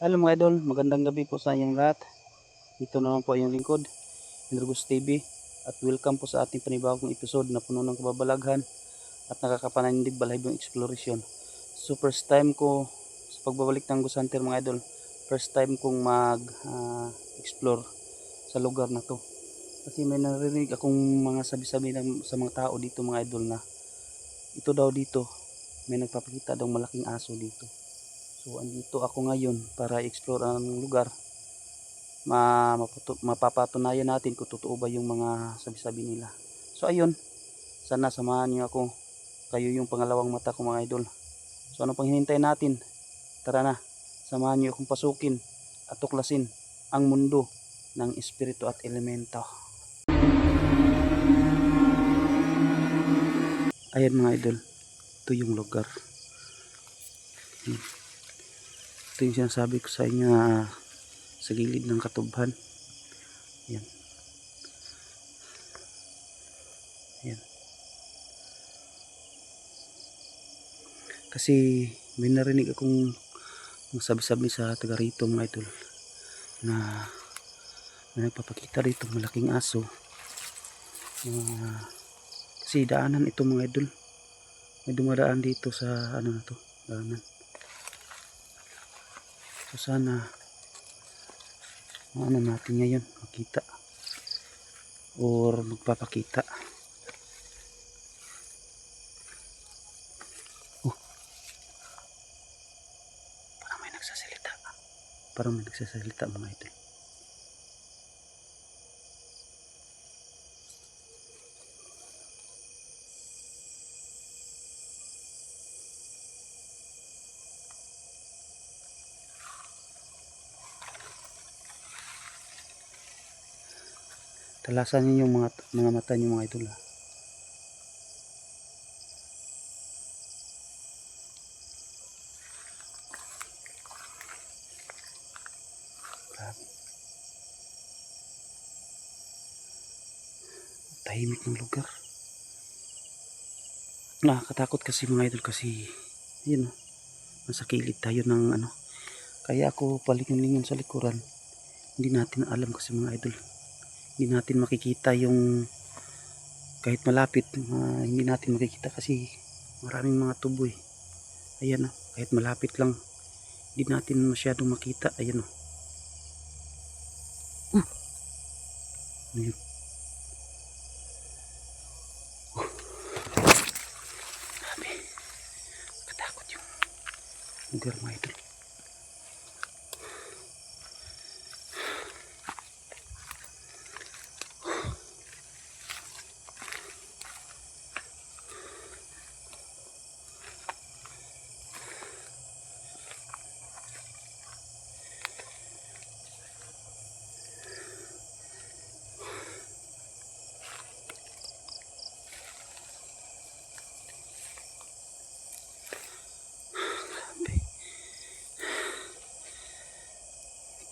Hello mga idol, magandang gabi po sa inyong lahat. Ito naman po yung lingkod, Indrugos TV. At welcome po sa ating panibagong episode na puno ng kababalaghan at nakakapanandig balhaybong exploration. So first time ko sa pagbabalik ng Ghost Hunter mga idol, first time kong mag-explore sa lugar na to. Kasi may narinig akong mga sabi-sabi ng, sa mga tao dito mga idol na ito daw dito, may nagpapakita daw malaking aso dito. So andito ako ngayon para i-explore ang lugar. Ma mapapatunayan natin kung totoo ba yung mga sabi-sabi nila. So ayun, sana samahan niyo ako. Kayo yung pangalawang mata ko mga idol. So ano pang hinintay natin? Tara na, samahan niyo akong pasukin at tuklasin ang mundo ng espiritu at elemento. Ayan mga idol, ito yung lugar. Hmm ito yung sinasabi ko sa inyo na sa gilid ng katubhan. Yan. Yan. Kasi may narinig akong sabi-sabi sa taga rito mga idol na may nagpapakita rito malaking aso. Uh, kasi daanan ito mga idol. May dumadaan dito sa ano na to daanan So sana ano natin ngayon makita or magpapakita. Oh. Parang may nagsasalita. Parang may nagsasalita mga idol. Talasan niyo yung mga mga mata niyo mga idol. ah. Grabe. Tahimik ng lugar. Nakakatakot kasi mga idol kasi yun oh, nasa kilid tayo ng ano. Kaya ako palingon-lingon sa likuran. Hindi natin alam kasi mga idol hindi natin makikita yung kahit malapit uh, hindi natin makikita kasi maraming mga tubo eh ayan oh, kahit malapit lang hindi natin masyadong makita ayan oh. Uh. Ano yun? Uh. Grabe. Katakot yung lugar mga idol.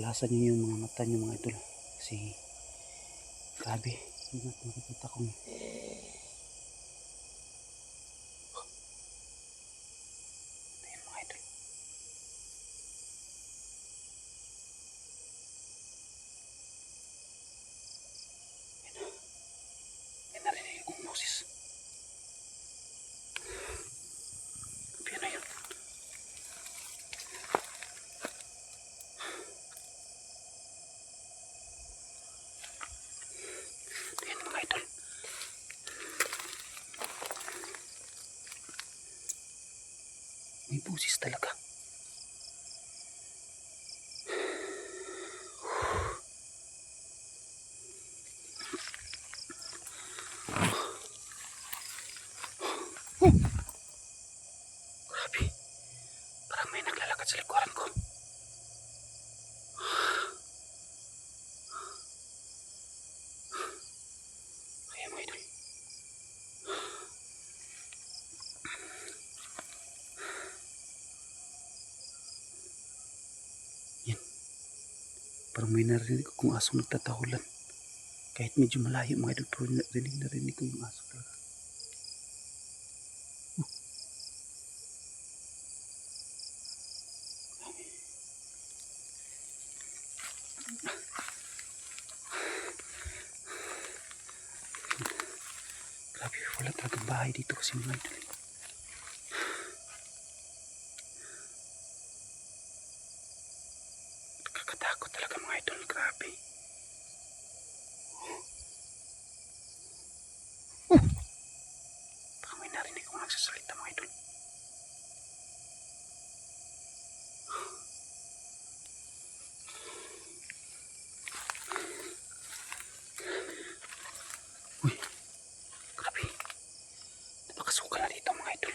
Talasan niyo yung mga mata niyo mga idol. Kasi grabe. Hindi natin makikita kung Ayun mga idol. Ayun na. May narinig akong boses. Grabe na yun. Ayan mga idol. Busis talaga. Grabe. Parang may naglalakad sa likuran ko. Kaya mga idol. Yan. Parang may narinig akong asong nagtatahulan. Kahit medyo malayo mga idol, pero narinig narinig ko yung aso talaga. Grabe, wala talagang bahay dito kasi mga idol. Nakakatakot talaga mga idol, grabe. Baka may narinig kong nagsasalita mga idol. Uy, grabe. Napakasukal na dito mga idol.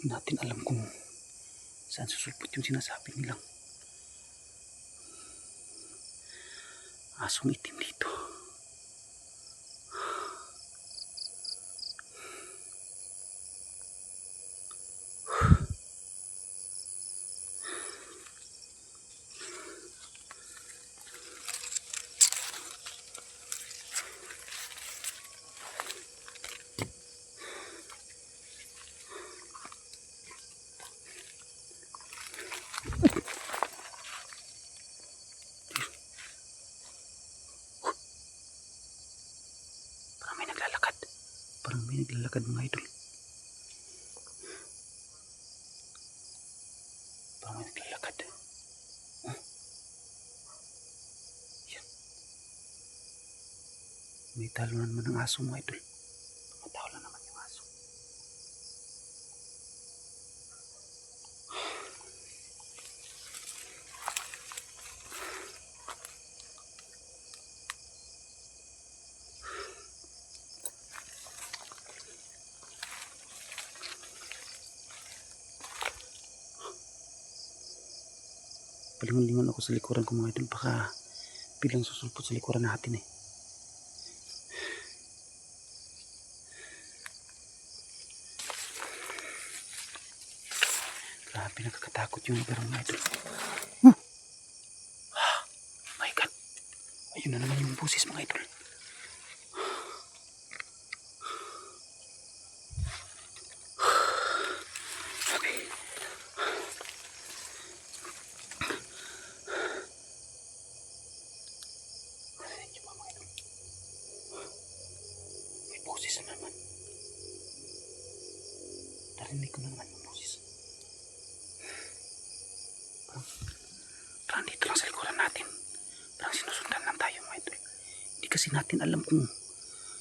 Hindi natin alam kung saan susulpot yung sinasabi nilang asong itim dito. Parang may naglalakad. May naglalakad mga idol. Parang naglalakad. Huh? Yan. May talo na naman ng aso mga idol. Palingon-lingon ako sa likuran ko mga idol. Baka bilang susulpot sa likuran natin eh. Grabe nakakatakot yung lugar mga idol. Huh! Ah, my God. Ayun na naman yung busis mga idol. Grabe. Narinig niyo ba mga idol? May boses na naman. Narinig ko na naman yung boses. Parang, parang dito lang sa likuran natin. Parang sinusundan lang tayo mga idol. Hindi kasi natin alam kung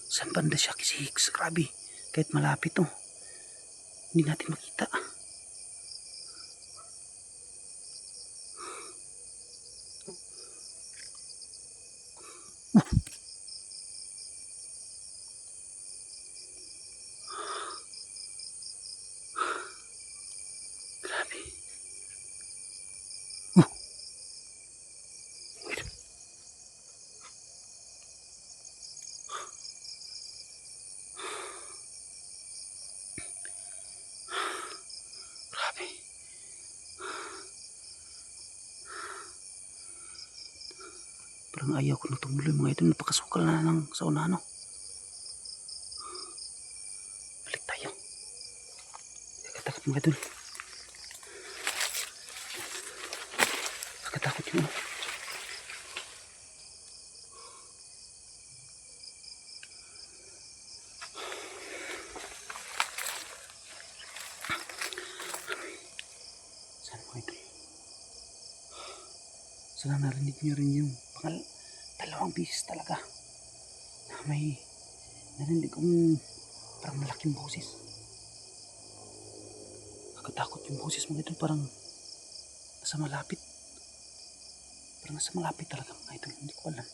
saan banda siya kasi grabe. Kahit malapit to. Hindi natin makita. Parang ayaw ko na tumuloy mga idol. Napakasukal na ng sauna no. Balik tayo. Nakatakot mga idol. Nakatakot yung ano. Ito? Sana narinig niyo rin yung pangal dalawang bisis talaga may narinig kong parang malaking boses. Nakatakot yung boses mga idol parang nasa malapit. Parang nasa malapit talaga mga idol. Hindi ko alam.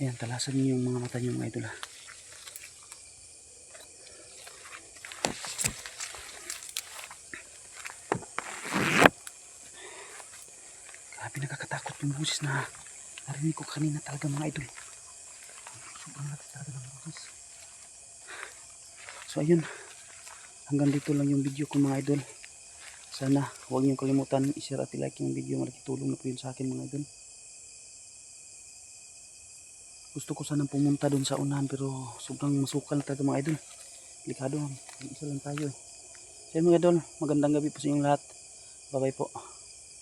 Ayan, talasan niyo yung mga mata niyo mga idol ha. Grabe nakakatakot yung boses na narinig ko kanina talaga mga idol. Sobrang lakas talaga ng boses. So ayun, hanggang dito lang yung video ko mga idol. Sana huwag niyong kalimutan i-share at i-like yung video. Malaking tulong na po yun sa akin mga idol. Gusto ko sanang pumunta doon sa unahan pero sobrang masukal talaga mga idol. Delikado. Isa lang tayo eh. So mga idol, magandang gabi po sa inyong lahat. Bye bye po.